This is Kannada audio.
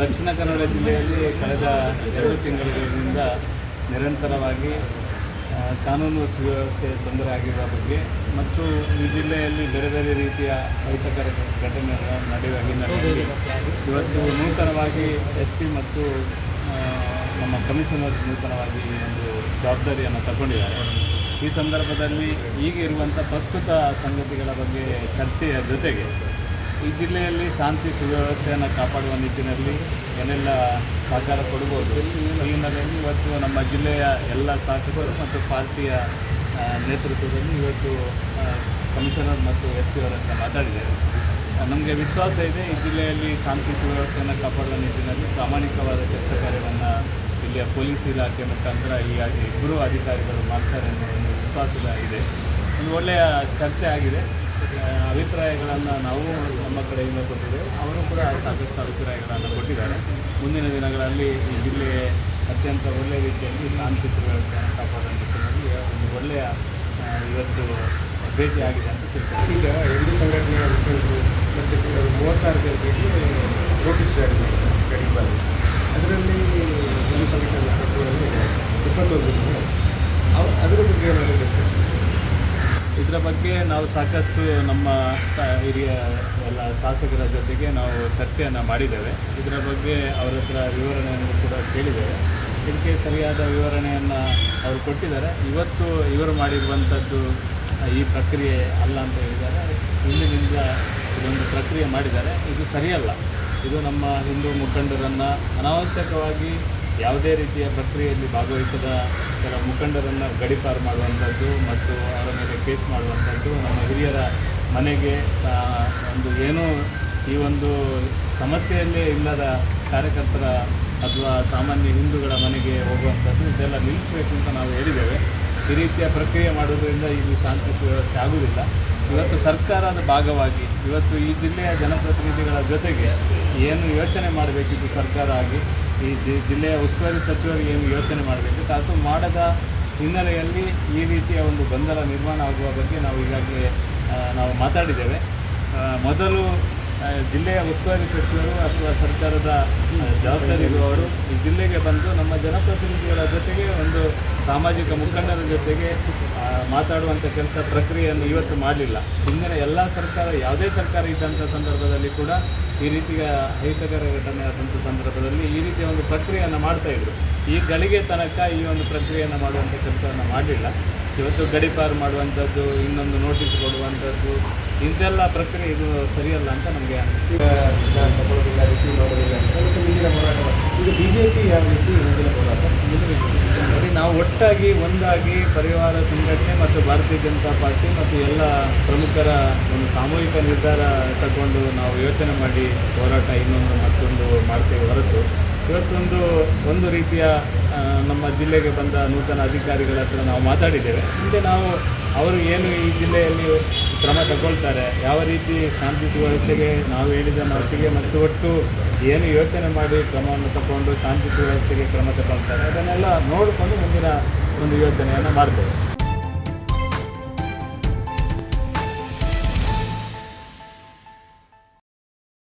ದಕ್ಷಿಣ ಕನ್ನಡ ಜಿಲ್ಲೆಯಲ್ಲಿ ಕಳೆದ ಎರಡು ತಿಂಗಳಿಂದ ನಿರಂತರವಾಗಿ ಕಾನೂನು ಸುವ್ಯವಸ್ಥೆ ತೊಂದರೆ ಆಗಿರುವ ಬಗ್ಗೆ ಮತ್ತು ಈ ಜಿಲ್ಲೆಯಲ್ಲಿ ಬೇರೆ ಬೇರೆ ರೀತಿಯ ಅಹಿತಕರ ಘಟನೆಗಳ ನಡೆಯುವ ಹಿನ್ನೆಲೆಯಲ್ಲಿ ಇವತ್ತು ನೂತನವಾಗಿ ಎಸ್ ಪಿ ಮತ್ತು ನಮ್ಮ ಕಮಿಷನರ್ ನೂತನವಾಗಿ ಒಂದು ಜವಾಬ್ದಾರಿಯನ್ನು ತಗೊಂಡಿದ್ದಾರೆ. ಈ ಸಂದರ್ಭದಲ್ಲಿ ಈಗ ಇರುವಂಥ ಪ್ರಸ್ತುತ ಸಂಗತಿಗಳ ಬಗ್ಗೆ ಚರ್ಚೆಯ ಜೊತೆಗೆ ಈ ಜಿಲ್ಲೆಯಲ್ಲಿ ಶಾಂತಿ ಸುವ್ಯವಸ್ಥೆಯನ್ನು ಕಾಪಾಡುವ ನಿಟ್ಟಿನಲ್ಲಿ ಏನೆಲ್ಲ ಸಹಕಾರ ಕೊಡಬಹುದು ಈ ಹಿನ್ನೆಲೆಯಲ್ಲಿ ಇವತ್ತು ನಮ್ಮ ಜಿಲ್ಲೆಯ ಎಲ್ಲ ಶಾಸಕರು ಮತ್ತು ಪಾರ್ಟಿಯ ನೇತೃತ್ವದಲ್ಲಿ ಇವತ್ತು ಕಮಿಷನರ್ ಮತ್ತು ಎಸ್ ಪಿ ಅವರ ಹತ್ರ ಮಾತಾಡಿದ್ದೇವೆ ನಮಗೆ ವಿಶ್ವಾಸ ಇದೆ ಈ ಜಿಲ್ಲೆಯಲ್ಲಿ ಶಾಂತಿ ಸುವ್ಯವಸ್ಥೆಯನ್ನು ಕಾಪಾಡುವ ನಿಟ್ಟಿನಲ್ಲಿ ಪ್ರಾಮಾಣಿಕವಾದ ಕೆಲಸ ಕಾರ್ಯವನ್ನು ಇಲ್ಲಿಯ ಪೊಲೀಸ್ ಇಲಾಖೆ ಮುಖಾಂತರ ಈ ಇಬ್ಬರು ಅಧಿಕಾರಿಗಳು ಮಾಡ್ತಾರೆ ಅನ್ನೋ ಒಂದು ವಿಶ್ವಾಸ ಇದೆ. ಒಂದು ಒಳ್ಳೆಯ ಚರ್ಚೆ ಆಗಿದೆ. ಅಭಿಪ್ರಾಯಗಳನ್ನು ನಾವು ನಮ್ಮ ಕಡೆಯಿಂದ ಕೊಟ್ಟಿದ್ದೇವೆ. ಅವರು ಕೂಡ ಸಾಕಷ್ಟು ಅಭಿಪ್ರಾಯಗಳನ್ನು ಕೊಟ್ಟಿದ್ದಾರೆ. ಮುಂದಿನ ದಿನಗಳಲ್ಲಿ ಈ ಜಿಲ್ಲೆ ಅತ್ಯಂತ ಒಳ್ಳೆಯ ರೀತಿಯಲ್ಲಿ ಶಾಂತಿ ಸುವ್ಯವಸ್ಥೆಯನ್ನು ಕಾಪಾಡುವ ನಿಟ್ಟಿನಲ್ಲಿ ಒಂದು ಒಳ್ಳೆಯ ಇವತ್ತು ಭೇಟಿ ಆಗಿದೆ ಅಂತ ತಿಳ್ಕೊಂಡು ಈಗ ಎರಡು ಸಂಘಟನೆಯ ಮುಖಂಡರು ಮತ್ತು ಮೂವತ್ತಾರು ಜನರಿಗೆ ನೋಟಿಸ್ ಜಾರಿ ಮಾಡಿದ್ದಾರೆ. ಗಡಿಪಾಲ ಅದರಲ್ಲಿ ಎರಡು ಸಂಘಟನೆ ಮುಖಂಡರಲ್ಲಿ ಇಪ್ಪತ್ತೊಂದು ಇದರ ಬಗ್ಗೆ ನಾವು ಸಾಕಷ್ಟು ನಮ್ಮ ಹಿರಿಯ ಎಲ್ಲ ಶಾಸಕರ ಜೊತೆಗೆ ನಾವು ಚರ್ಚೆಯನ್ನು ಮಾಡಿದ್ದೇವೆ. ಇದರ ಬಗ್ಗೆ ಅವರ ಹತ್ರ ವಿವರಣೆಯನ್ನು ಕೂಡ ಕೇಳಿದ್ದೇವೆ. ಇದಕ್ಕೆ ಸರಿಯಾದ ವಿವರಣೆಯನ್ನು ಅವರು ಕೊಟ್ಟಿದ್ದಾರೆ. ಇವತ್ತು ಇವರು ಮಾಡಿರುವಂಥದ್ದು ಈ ಪ್ರಕ್ರಿಯೆ ಅಲ್ಲ ಅಂತ ಹೇಳಿದ್ದಾರೆ. ಹಿಂದಿನಿಂದ ಇದೊಂದು ಪ್ರಕ್ರಿಯೆ ಮಾಡಿದ್ದಾರೆ. ಇದು ಸರಿಯಲ್ಲ. ಇದು ನಮ್ಮ ಹಿಂದೂ ಮುಖಂಡರನ್ನು ಅನಾವಶ್ಯಕವಾಗಿ ಯಾವುದೇ ರೀತಿಯ ಪ್ರಕ್ರಿಯೆಯಲ್ಲಿ ಭಾಗವಹಿಸದ ಕೆಲ ಮುಖಂಡರನ್ನು ಗಡಿಪಾರು ಮಾಡುವಂಥದ್ದು ಮತ್ತು ಅವರ ಕೇಸ್ ಮಾಡುವಂಥದ್ದು ನಮ್ಮ ಹಿರಿಯರ ಮನೆಗೆ ಒಂದು ಏನೂ ಈ ಒಂದು ಸಮಸ್ಯೆಯಲ್ಲೇ ಇಲ್ಲದ ಕಾರ್ಯಕರ್ತರ ಅಥವಾ ಸಾಮಾನ್ಯ ಹಿಂದೂಗಳ ಮನೆಗೆ ಹೋಗುವಂಥದ್ದು ಇದೆಲ್ಲ ನಿಲ್ಲಿಸಬೇಕು ಅಂತ ನಾವು ಹೇಳಿದ್ದೇವೆ. ಈ ರೀತಿಯ ಪ್ರಕ್ರಿಯೆ ಮಾಡೋದರಿಂದ ಇದು ಶಾಂತಿ ಸುವ್ಯವಸ್ಥೆ ಆಗುವುದಿಲ್ಲ. ಇವತ್ತು ಸರ್ಕಾರದ ಭಾಗವಾಗಿ, ಇವತ್ತು ಈ ಜಿಲ್ಲೆಯ ಜನಪ್ರತಿನಿಧಿಗಳ ಜೊತೆಗೆ ಏನು ಯೋಚನೆ ಮಾಡಬೇಕಿತ್ತು ಸರ್ಕಾರ ಆಗಿ ಈ ಜಿಲ್ಲೆಯ ಉಸ್ತುವಾರಿ ಸಚಿವರಿಗೆ ಏನು ಯೋಚನೆ ಮಾಡಬೇಕಿತ್ತು, ಅದು ಮಾಡದ ಹಿನ್ನೆಲೆಯಲ್ಲಿ ಈ ರೀತಿಯ ಒಂದು ಗೊಂದಲ ನಿರ್ಮಾಣ ಆಗುವ ಬಗ್ಗೆ ನಾವು ಈಗಾಗಲೇ ನಾವು ಮಾತಾಡಿದ್ದೇವೆ. ಮೊದಲು ಜಿಲ್ಲೆಯ ಉಸ್ತುವಾರಿ ಸಚಿವರು ಅಥವಾ ಸರ್ಕಾರದ ಜವಾಬ್ದಾರಿ ಇರುವವರು ಈ ಜಿಲ್ಲೆಗೆ ಬಂದು ನಮ್ಮ ಜನಪ್ರತಿನಿಧಿಗಳ ಜೊತೆಗೆ ಒಂದು ಸಾಮಾಜಿಕ ಮುಖಂಡರ ಜೊತೆಗೆ ಮಾತಾಡುವಂಥ ಕೆಲಸ ಪ್ರಕ್ರಿಯೆಯನ್ನು ಇವತ್ತು ಮಾಡಲಿಲ್ಲ. ಹಿಂದಿನ ಎಲ್ಲ ಸರ್ಕಾರ, ಯಾವುದೇ ಸರ್ಕಾರ ಇದ್ದಂಥ ಸಂದರ್ಭದಲ್ಲಿ ಕೂಡ ಈ ರೀತಿಯ ಅಹಿತಕರ ಘಟನೆ ಆದಂಥ ಸಂದರ್ಭದಲ್ಲಿ ಈ ರೀತಿಯ ಒಂದು ಪ್ರಕ್ರಿಯೆಯನ್ನು ಮಾಡ್ತಾ ಇದ್ರು. ಈ ಗಳಿಗೆ ತನಕ ಈ ಒಂದು ಪ್ರಕ್ರಿಯೆಯನ್ನು ಮಾಡುವಂಥ ಕೆಲಸವನ್ನು ಮಾಡಲಿಲ್ಲ ಇವತ್ತು ಗಡಿಪಾರು ಮಾಡುವಂಥದ್ದು ಇನ್ನೊಂದು ನೋಟಿಸ್ ಕೊಡುವಂಥದ್ದು ಇಂಥೆಲ್ಲ ಪ್ರಕ್ರಿಯೆ ಇದು ಸರಿಯಲ್ಲ ಅಂತ ನಮಗೆ ತಗೊಳ್ಳೋದಿಲ್ಲ ರಿಸೀವ್ ಮಾಡೋದಿಲ್ಲ ಅಂತ. ಮತ್ತು ಮುಂದಿನ ಹೋರಾಟ ಮಾಡಿ- ಈಗ ಬಿ ಜೆ ಪಿ ಯಾವ ರೀತಿ ಮುಂದಿನ ಹೋರಾಟ. ನೋಡಿ ನಾವು ಒಟ್ಟಾಗಿ ಒಂದಾಗಿ ಪರಿವಾರ ಸಂಘಟನೆ ಮತ್ತು ಭಾರತೀಯ ಜನತಾ ಪಾರ್ಟಿ ಮತ್ತು ಎಲ್ಲ ಪ್ರಮುಖರ ಒಂದು ಸಾಮೂಹಿಕ ನಿರ್ಧಾರ ತಗೊಂಡು ನಾವು ಯೋಚನೆ ಮಾಡಿ ಹೋರಾಟ ಇನ್ನೊಂದು ಮತ್ತೊಂದು ಮಾಡ್ತೇವೆ ಹೊರತು. ಇವತ್ತೊಂದು ಒಂದು ರೀತಿಯ ನಮ್ಮ ಜಿಲ್ಲೆಗೆ ಬಂದ ನೂತನ ಅಧಿಕಾರಿಗಳ ಹತ್ರ ನಾವು ಮಾತಾಡಿದ್ದೇವೆ. ಮುಂದೆ ನಾವು ಅವರು ಏನು ಈ ಜಿಲ್ಲೆಯಲ್ಲಿ ಕ್ರಮ ತಗೊಳ್ತಾರೆ, ಯಾವ ರೀತಿ ಶಾಂತಿ ಸುವ್ಯವಸ್ಥೆಗೆ ನಾವು ಹೇಳಿದ ಮಾತಿಗೆ ಮತ್ತು ಒಟ್ಟು ಏನು ಯೋಚನೆ ಮಾಡಿ ಕ್ರಮವನ್ನು ತಗೊಂಡು ಶಾಂತಿ ಸುವ್ಯವಸ್ಥೆಗೆ ಕ್ರಮ ತಗೊಳ್ತಾರೆ, ಅದನ್ನೆಲ್ಲ ನೋಡಿಕೊಂಡು ಮುಂದಿನ ಒಂದು ಯೋಚನೆಯನ್ನು ಮಾಡ್ತೇವೆ.